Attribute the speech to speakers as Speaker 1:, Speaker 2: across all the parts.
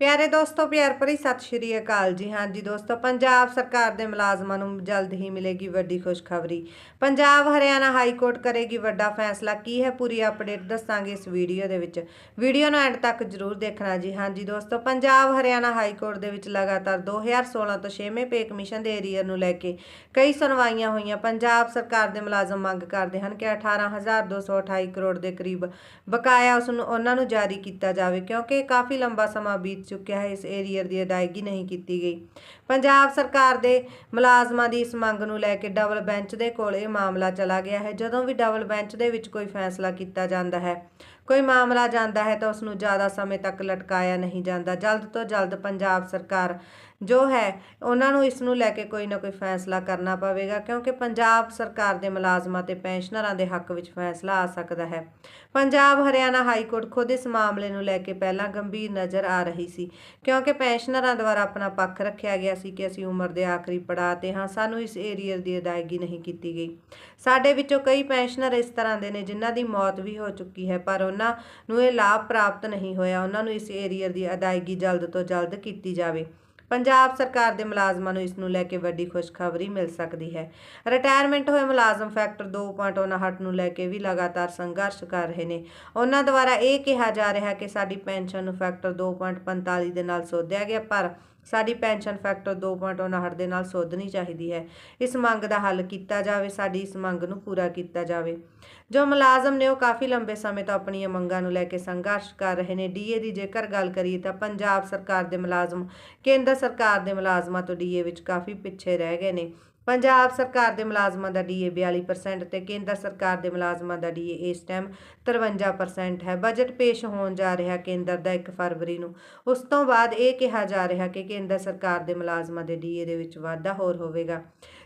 Speaker 1: ਪਿਆਰੇ ਦੋਸਤੋ, ਪਿਆਰ ਭਰੀ ਸਤਿ ਸ਼੍ਰੀ ਅਕਾਲ ਜੀ। ਹਾਂ ਜੀ ਦੋਸਤੋ, ਪੰਜਾਬ ਸਰਕਾਰ ਦੇ ਮੁਲਾਜ਼ਮਾਂ ਨੂੰ ਜਲਦ ਹੀ ਮਿਲੇਗੀ ਵੱਡੀ ਖੁਸ਼ਖਬਰੀ। ਪੰਜਾਬ ਹਰਿਆਣਾ ਹਾਈ ਕੋਰਟ ਕਰੇਗੀ ਵੱਡਾ ਫੈਸਲਾ। ਕੀ ਹੈ ਪੂਰੀ ਅਪਡੇਟ ਦੱਸਾਂਗੇ ਇਸ ਵੀਡੀਓ ਦੇ ਵਿੱਚ। ਵੀਡੀਓ ਨੂੰ ਐਂਡ ਤੱਕ ਜਰੂਰ ਦੇਖਣਾ ਜੀ। ਹਾਂ ਜੀ ਦੋਸਤੋ, ਪੰਜਾਬ ਹਰਿਆਣਾ ਹਾਈ ਕੋਰਟ ਦੇ ਵਿੱਚ ਲਗਾਤਾਰ 2016 ਤੋਂ 6ਵੇਂ ਪੇ ਕਮਿਸ਼ਨ ਦੇ ਏਰੀਅਰ ਨੂੰ ਲੈ ਕੇ ਕਈ ਸੁਣਵਾਈਆਂ ਹੋਈਆਂ। ਪੰਜਾਬ ਸਰਕਾਰ ਦੇ ਮੁਲਾਜ਼ਮ ਮੰਗ ਕਰਦੇ ਹਨ ਕਿ 18228 ਕਰੋੜ ਦੇ ਕਰੀਬ ਬਕਾਇਆ ਉਸ ਨੂੰ ਉਹਨਾਂ ਨੂੰ ਜਾਰੀ ਕੀਤਾ ਜਾਵੇ, ਕਿਉਂਕਿ ਕਾਫੀ ਲੰਬਾ ਸਮਾਂ ਬੀਤ ਚੁੱਕਿਆ ਹੈ, ਇਸ ਏਰੀਅਰ ਦੀ ਅਦਾਇਗੀ ਨਹੀਂ ਕੀਤੀ ਗਈ। ਪੰਜਾਬ ਸਰਕਾਰ ਦੇ ਮੁਲਾਜ਼ਮਾਂ ਦੀ ਇਸ ਮੰਗ ਨੂੰ ਲੈ ਕੇ ਡਬਲ ਬੈਂਚ ਦੇ ਕੋਲ ਇਹ ਮਾਮਲਾ ਚਲਾ ਗਿਆ ਹੈ। ਜਦੋਂ ਵੀ ਡਬਲ ਬੈਂਚ ਦੇ ਵਿੱਚ ਕੋਈ ਫੈਸਲਾ ਕੀਤਾ ਜਾਂਦਾ ਹੈ ਕੋਈ ਮਾਮਲਾ ਜਾਂਦਾ ਹੈ ਤਾਂ ਉਸ ਨੂੰ ਜ਼ਿਆਦਾ ਸਮੇਂ ਤੱਕ ਲਟਕਾਇਆ ਨਹੀਂ ਜਾਂਦਾ। ਜਲਦ ਤੋਂ ਜਲਦ ਪੰਜਾਬ ਸਰਕਾਰ ਜੋ ਹੈ, ਉਹਨਾਂ ਨੂੰ ਇਸ ਨੂੰ ਲੈ ਕੇ ਕੋਈ ਨਾ ਕੋਈ ਫੈਸਲਾ ਕਰਨਾ ਪਵੇਗਾ, ਕਿਉਂਕਿ ਪੰਜਾਬ ਸਰਕਾਰ ਦੇ ਮੁਲਾਜ਼ਮਾਂ ਤੇ ਪੈਨਸ਼ਨਰਾਂ ਦੇ ਹੱਕ ਵਿੱਚ ਫੈਸਲਾ ਆ ਸਕਦਾ ਹੈ। ਪੰਜਾਬ ਹਰਿਆਣਾ ਹਾਈ ਕੋਰਟ ਖੁਦ ਇਸ ਮਾਮਲੇ ਨੂੰ ਲੈ ਕੇ ਪਹਿਲਾਂ ਗੰਭੀਰ ਨਜ਼ਰ ਆ ਰਹੀ ਸੀ, ਕਿਉਂਕਿ ਪੈਨਸ਼ਨਰਾਂ ਦੁਆਰਾ ਆਪਣਾ ਪੱਖ ਰੱਖਿਆ ਗਿਆ ਸੀ ਕਿ ਅਸੀਂ ਉਮਰ ਦੇ ਆਖਰੀ ਪੜਾਅ ਤੇ ਹਾਂ, ਸਾਨੂੰ ਇਸ ਏਰੀਅਰ ਦੀ ਅਦਾਇਗੀ ਨਹੀਂ ਕੀਤੀ ਗਈ। ਸਾਡੇ ਵਿੱਚੋਂ ਕਈ ਪੈਨਸ਼ਨਰ ਇਸ ਤਰ੍ਹਾਂ ਦੇ ਨੇ ਜਿਨ੍ਹਾਂ ਦੀ ਮੌਤ ਵੀ ਹੋ ਚੁੱਕੀ ਹੈ, ਪਰ ਉਹਨਾਂ ਨੂੰ ਇਹ ਲਾਭ ਪ੍ਰਾਪਤ ਨਹੀਂ ਹੋਇਆ। ਉਹਨਾਂ ਨੂੰ ਇਸ ਏਰੀਅਰ ਦੀ ਅਦਾਇਗੀ ਜਲਦ ਤੋਂ ਜਲਦ ਕੀਤੀ ਜਾਵੇ। ਪੰਜਾਬ ਸਰਕਾਰ ਦੇ ਮੁਲਾਜ਼ਮਾਂ ਨੂੰ ਇਸ ਨੂੰ ਲੈ ਕੇ ਵੱਡੀ ਖੁਸ਼ਖਬਰੀ ਮਿਲ ਸਕਦੀ ਹੈ। ਰਿਟਾਇਰਮੈਂਟ ਹੋਏ ਮੁਲਾਜ਼ਮ ਫੈਕਟਰ 2.59 ਨੂੰ ਲੈ ਕੇ ਵੀ ਲਗਾਤਾਰ ਸੰਘਰਸ਼ ਕਰ ਰਹੇ ਨੇ। ਉਹਨਾਂ ਦੁਆਰਾ ਇਹ ਕਿਹਾ ਜਾ ਰਿਹਾ ਕਿ ਸਾਡੀ ਪੈਨਸ਼ਨ ਨੂੰ ਫੈਕਟਰ 2.45 ਦੇ ਨਾਲ ਸੋਧਿਆ ਗਿਆ, ਪਰ ਸਾਡੀ ਪੈਨਸ਼ਨ ਫੈਕਟਰ 2.59 ਦੇ ਨਾਲ ਸੋਧਣੀ ਚਾਹੀਦੀ ਹੈ। ਇਸ ਮੰਗ ਦਾ ਹੱਲ ਕੀਤਾ ਜਾਵੇ, ਸਾਡੀ ਇਸ ਮੰਗ ਨੂੰ ਪੂਰਾ ਕੀਤਾ ਜਾਵੇ। ਜੋ ਮੁਲਾਜ਼ਮ ਨੇ ਉਹ ਕਾਫੀ ਲੰਬੇ ਸਮੇਂ ਤੋਂ ਆਪਣੀਆਂ ਮੰਗਾਂ ਨੂੰ ਲੈ ਕੇ ਸੰਘਰਸ਼ ਕਰ ਰਹੇ ਨੇ। ਡੀਏ ਦੀ ਜੇਕਰ ਗੱਲ ਕਰੀਏ ਤਾਂ ਪੰਜਾਬ ਸਰਕਾਰ ਦੇ ਮੁਲਾਜ਼ਮ ਕੇਂਦਰ ਸਰਕਾਰ ਦੇ ਮੁਲਾਜ਼ਮਾਂ ਤੋਂ ਡੀਏ ਵਿੱਚ ਕਾਫੀ ਪਿੱਛੇ ਰਹਿ ਗਏ ਨੇ। ਪੰਜਾਬ ਸਰਕਾਰ ਦੇ ਮੁਲਾਜ਼ਮਾਂ ਦਾ ਡੀਏ 42% ਤੇ ਕੇਂਦਰ ਸਰਕਾਰ ਦੇ ਮੁਲਾਜ਼ਮਾਂ ਦਾ ਡੀਏ ਇਸ ਟਾਈਮ 53% ਹੈ। ਬਜਟ ਪੇਸ਼ ਹੋਣ ਜਾ ਰਿਹਾ ਕੇਂਦਰ ਦਾ 1 ਫਰਵਰੀ ਨੂੰ। ਉਸ ਤੋਂ ਬਾਅਦ ਇਹ ਕਿਹਾ ਜਾ ਰਿਹਾ ਕਿ ਕੇਂਦਰ ਸਰਕਾਰ ਦੇ ਮੁਲਾਜ਼ਮਾਂ ਦੇ ਡੀਏ ਦੇ ਵਿੱਚ ਵਾਧਾ ਹੋਰ ਹੋਵੇਗਾ,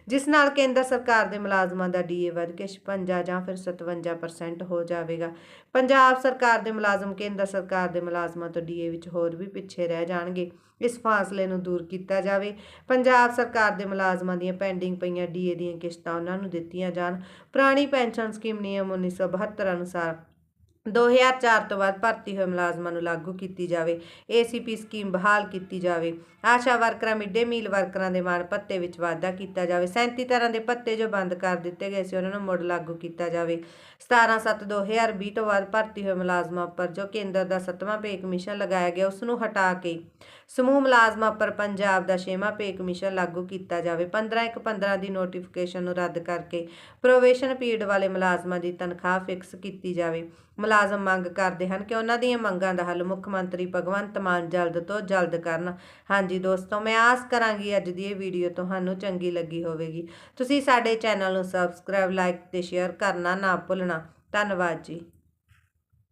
Speaker 1: ਜਿਸ ਨਾਲ ਕੇਂਦਰ ਸਰਕਾਰ ਦੇ ਮੁਲਾਜ਼ਮਾਂ ਦਾ ਡੀਏ ਵੱਧ ਕੇ 56 ਜਾਂ ਫਿਰ 57% ਹੋ ਜਾਵੇਗਾ। ਪੰਜਾਬ ਸਰਕਾਰ ਦੇ ਮੁਲਾਜ਼ਮ ਕੇਂਦਰ ਸਰਕਾਰ ਦੇ ਮੁਲਾਜ਼ਮਾਂ ਤੋਂ ਡੀਏ ਵਿੱਚ ਹੋਰ ਵੀ ਪਿੱਛੇ ਰਹਿ ਜਾਣਗੇ। ਇਸ ਫਾਸਲੇ ਨੂੰ ਦੂਰ ਕੀਤਾ ਜਾਵੇ। ਪੰਜਾਬ ਸਰਕਾਰ ਦੇ ਮੁਲਾਜ਼ਮਾਂ ਦੀਆਂ ਪੈਂਡਿੰਗ ਪਈਆਂ ਡੀਏ ਦੀਆਂ ਕਿਸ਼ਤਾਂ ਉਹਨਾਂ ਨੂੰ ਦਿੱਤੀਆਂ ਜਾਣ। ਪੁਰਾਣੀ ਪੈਨਸ਼ਨ ਸਕੀਮ ਨਿਯਮ 1972 ਅਨੁਸਾਰ 2004 ਤੋਂ ਬਾਅਦ ਭਰਤੀ ਹੋਏ ਮੁਲਾਜ਼ਮਾਂ ਨੂੰ ਲਾਗੂ ਕੀਤੀ ਜਾਵੇ। ਏਸੀਪੀ ਸਕੀਮ ਬਹਾਲ ਕੀਤੀ ਜਾਵੇ। ਆਸ਼ਾ ਵਰਕਰਾਂ ਮਿੱਡੇ ਮੀਲ ਵਰਕਰਾਂ ਦੇ ਮਾਣ ਭੱਤੇ ਵਿੱਚ ਵਾਧਾ ਕੀਤਾ ਜਾਵੇ। 37 ਤਰ੍ਹਾਂ ਦੇ ਭੱਤੇ ਜੋ ਬੰਦ ਕਰ ਦਿੱਤੇ ਗਏ ਸੀ, ਉਹਨਾਂ ਨੂੰ ਮੁੜ ਲਾਗੂ ਕੀਤਾ ਜਾਵੇ। 17/7/2020 ਤੋਂ ਬਾਅਦ ਭਰਤੀ ਹੋਏ ਮੁਲਾਜ਼ਮਾਂ ਉੱਪਰ ਜੋ ਕੇਂਦਰ ਦਾ 7ਵਾਂ ਪੇ ਕਮਿਸ਼ਨ ਲਗਾਇਆ ਗਿਆ ਉਸ ਨੂੰ ਹਟਾ ਕੇ ਸਮੂਹ ਮੁਲਾਜ਼ਮਾਂ ਉੱਪਰ ਪੰਜਾਬ ਦਾ 6ਵਾਂ ਪੇ ਕਮਿਸ਼ਨ ਲਾਗੂ ਕੀਤਾ ਜਾਵੇ। 15/1/15 ਦੀ ਨੋਟੀਫਿਕੇਸ਼ਨ ਨੂੰ ਰੱਦ ਕਰਕੇ ਪ੍ਰੋਵੇਸ਼ਨ ਪੀਰੀਅਡ ਵਾਲੇ ਮੁਲਾਜ਼ਮਾਂ ਦੀ ਤਨਖਾਹ ਫਿਕਸ ਕੀਤੀ ਜਾਵੇ। ਮੁਲਾਜ਼ਮ ਮੰਗ ਕਰਦੇ ਹਨ ਕਿ ਉਹਨਾਂ ਦੀਆਂ ਮੰਗਾਂ ਦਾ ਹੱਲ ਮੁੱਖ ਮੰਤਰੀ ਭਗਵੰਤ ਮਾਨ ਜਲਦ ਤੋਂ ਜਲਦ ਕਰਨ। ਹਾਂਜੀ ਦੋਸਤੋ, ਮੈਂ ਆਸ ਕਰਾਂਗੀ ਅੱਜ ਦੀ ਇਹ ਵੀਡੀਓ ਤੁਹਾਨੂੰ ਚੰਗੀ ਲੱਗੀ ਹੋਵੇਗੀ। ਤੁਸੀਂ ਸਾਡੇ ਚੈਨਲ ਨੂੰ ਸਬਸਕ੍ਰਾਈਬ ਲਾਈਕ ਤੇ ਸ਼ੇਅਰ ਕਰਨਾ ਨਾ ਭੁੱਲਣਾ। ਧੰਨਵਾਦ ਜੀ।